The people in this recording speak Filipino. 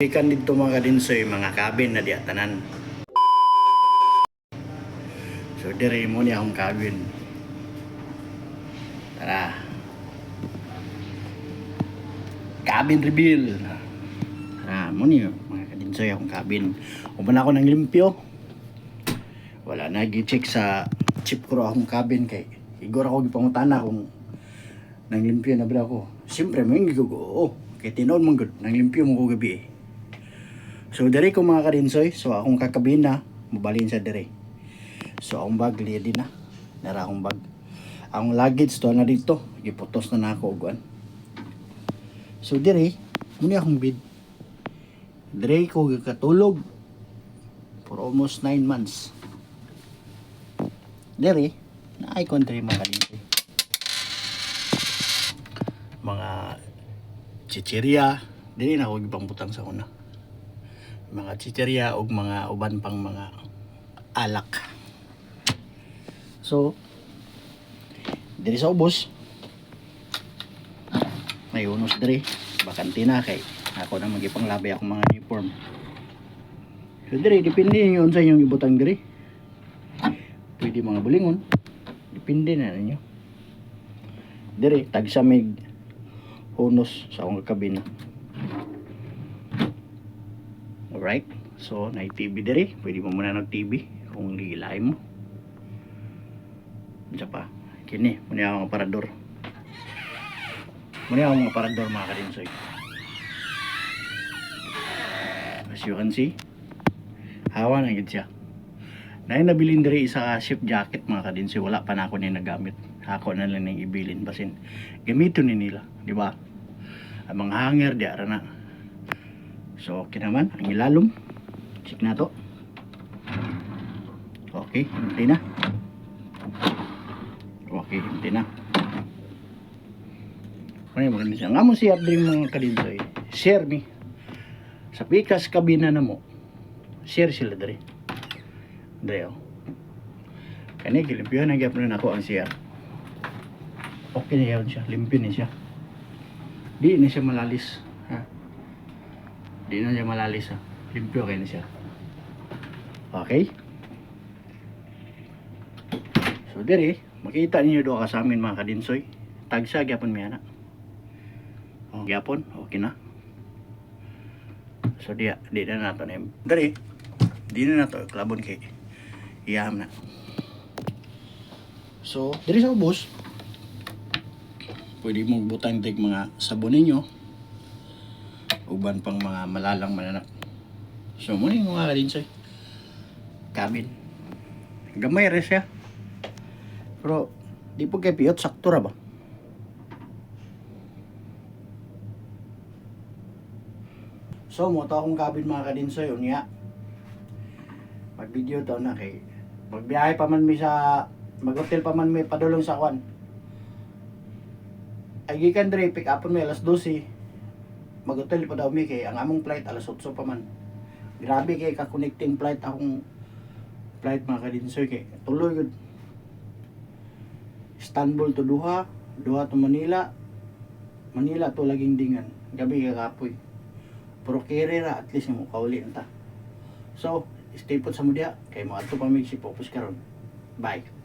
Ikan dito mga kadinsoy, mga cabin na diatanan. So dire mo niya akong cabin. Tara. Cabin reveal. Tara, mo niyo mga kadinsoy akong cabin. Uman ako ng limpyo. Wala na gi-check sa chip ko akong cabin kay igor ako gipangutana kung nang limpyo na ba ako. Siyempre, may gigugo. Kaya tinoon mong good, nang limpyo mo ko gabi eh. So, dere ko mga karinsoy. So, akong kakabina, mabalin sa dere. So, akong bag, ready na. Nara akong bag. Ang luggage to na dito. Giputos na na ako, uguan. So, dere, muna akong bid. Dere ko katulog for almost 9 months. Dere, na ay country mga karinsoy. Mga chichirya, dili na ako gipambutang sa una mga chicherya o mga uban pang mga alak. So, diri sa ubos, may unos diri, bakante na kay ako na magipang labay ako mga uniform. So diri, depende nyo sa inyong ibutang diri. Pwede mga bulingon, depende na ninyo. Diri, tagsa may unos sa akong kabina. Alright? So, na TV diri. Pwede mo muna nag-TV kung ligilay mo. Diyan pa. Kini, muna akong aparador. Muna akong aparador mga karinsoy. As you can see, hawa na gid siya. Na nabilin diri isa ship jacket mga kadinsoy. Wala pa na ako na nagamit. Ako na lang nang ibilin. Basin, gamiton ni nila. Di ba? Ang mga hanger, di ara na. So, okay naman. Ang ilalom. Check na to. Okay, hindi na. Okay, hindi na. Ano yung maganda siya? Nga mo siya din mga kadinsoy. Share me. Sa pikas kabina na mo. Share sila dari. Dari oh. Kani, kilimpyo na gyapon na ako ang share. Okay na yun siya. Limpyo na siya. Di na siya malalis. Ha? Di na siya malalis ha. Limpyo kayo na siya. Okay? So diri, makita ninyo doon ka sa amin mga kadinsoy. Tagsa gyapon mi ana. Oh, gyapon, okay na. So di di na nato na. Diri, di na nato klabon kay iyam na. So, diri sa ubos, pwede mong butang tig mga sabon ninyo uban pang mga malalang mananak. So, muna yung mga kadinsoy. Kabin. Gamay rin siya. Pero, di po kay piyot, sakto ra ba? So, mo to akong kabin mga kadinsoy, unya. Pag video to na kay, magbiyahe pa man mi sa, mag-hotel pa man mi padulong sa kwan. Ay gikan dre, pick upon mi alas 12 mag-hotel pa daw mi kay ang among flight alas 8 pa man. Grabe kay ka connecting flight akong flight mga kadinsoy kay tuloy gud. Istanbul to Doha, Doha to Manila, Manila to laging dingan. Gabi ka kapoy. Pero kere ra at least mo kauli ta. So, stay put sa mudya kay mo adto pa mi si focus karon. Bye.